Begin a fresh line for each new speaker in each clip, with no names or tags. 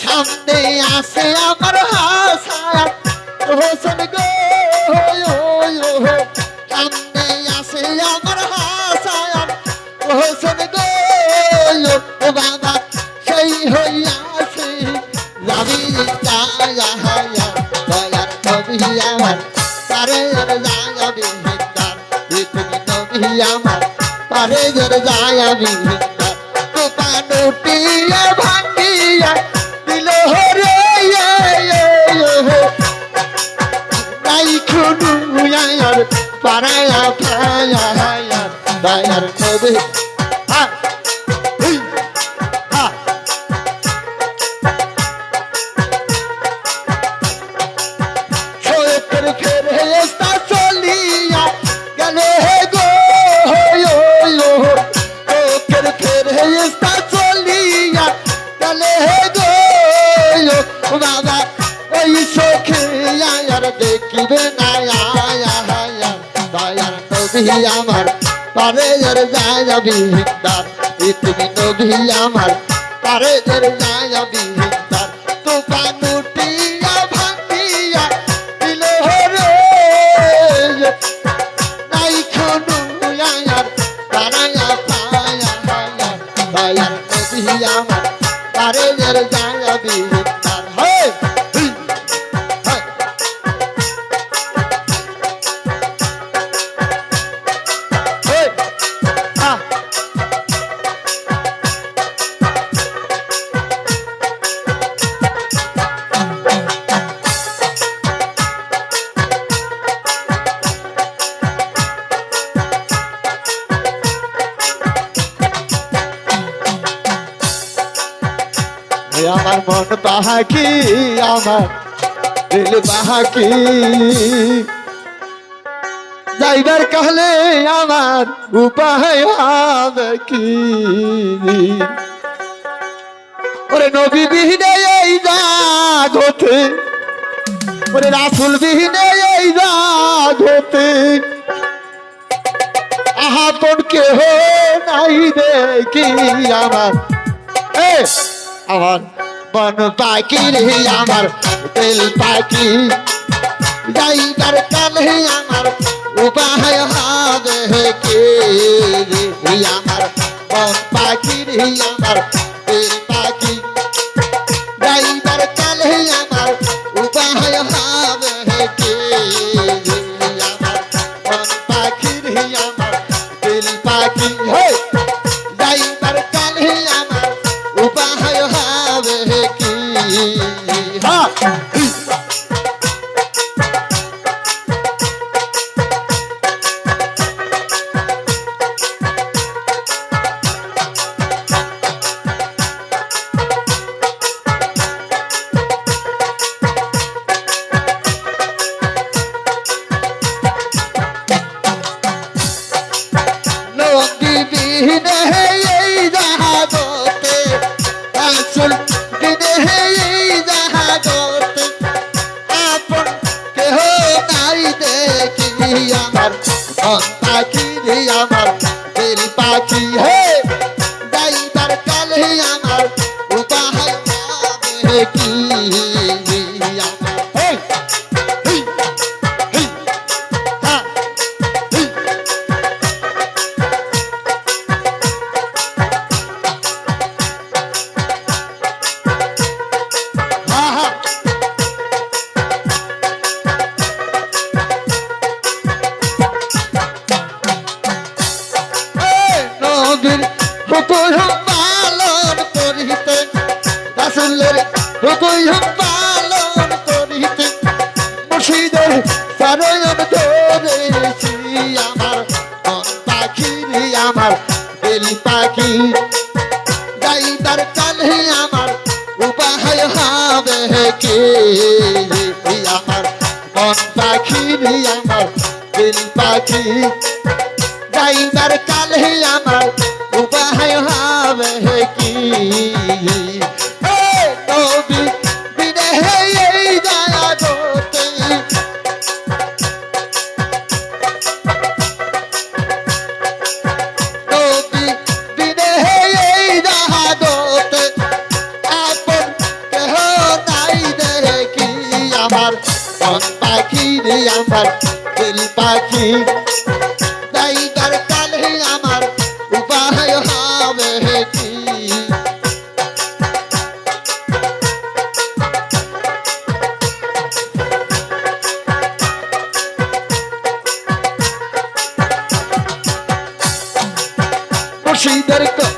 সামনে আসে আমার হাসায় হোসেন গো সামনে আসে আমার হাসায় হোসেন গো বাবা, সেই হইয়াছে যাবি কায়া হায়া, দয়ার নবী আমার। তারে হিন্দার পারায়া পায়া হায়া দয়ার নবী হা নবী আমার পারে জর যায় যাবি হিন্দার এই তুমি নবী আমার পারে জর যায় যাবি হিন্দার, তুফান উঠিয়া ভাঙ্গিয়া দিল হরে। নাই খুনু আয়ার পারায়া পায়া হায়া দয়ার নবী আমার পারে জর যায় যাবি আমার মন তাহা কি আমার দিল তাহা কি যাইবার কালে আমার উপায় হবে কি ওরে নবী বিহীনে এই দাগ হতে ওরে রাসুল বিহীনে এই দাগ হতে আহা তোর কেহ নাই দেখি আমার এ আমার বন পাখি রে আমার, তেল পাখি। যাইবার কালে আমার, উপায় হবে কে রে আমার। বন পাখি রে আমার, তেল পাখি। দেখি আমার মন পাখি রে আমার দিল পাখি হে নবীর হুকুম পালন করিতে, রাসূলের হুকুম পালন করিতে মুর্শিদের শরণ ধরেছি আমার, মন পাখি আমার, দিল পাখি। যাইবার কালে আমার উপায় হবে কে? আমার মন পাখি আমার, দিল পাখি। যাইবার কালে আমার রে আমার দিল পাখি। যাইবার কালে আমার উপায় হবে কি মুর্শিদের কথা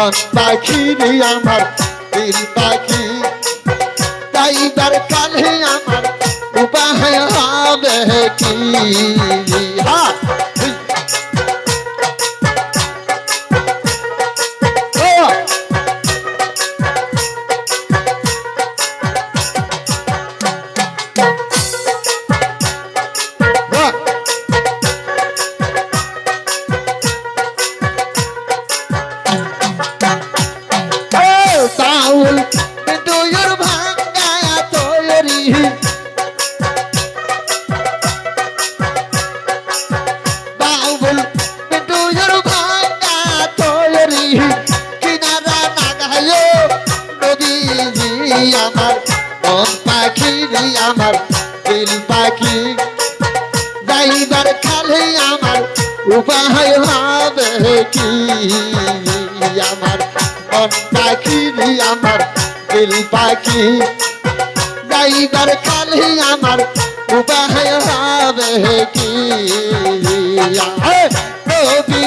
মন পাখি রে আমার দিল পাখি। তাই তার কানে আমার উপায় হবে কি হা! উপায় হবে কি আমার মন পাখি রে আমার দিল পাখি যাইবার খালে আমার উপায় হবে কি নবী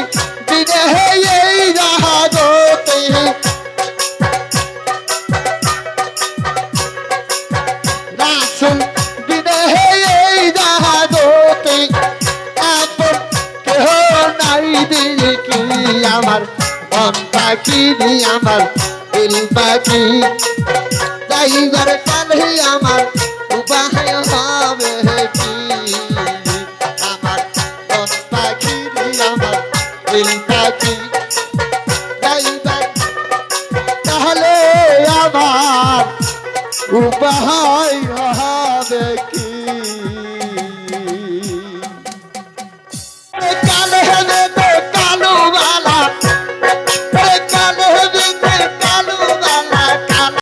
পাখি নি আমার দিল পাখি। যাইবার কালে আমার, উপায় হবে কি? আমার মন পাখি নি আমার দিল পাখি। যাইবার তাহলে আমার উপায়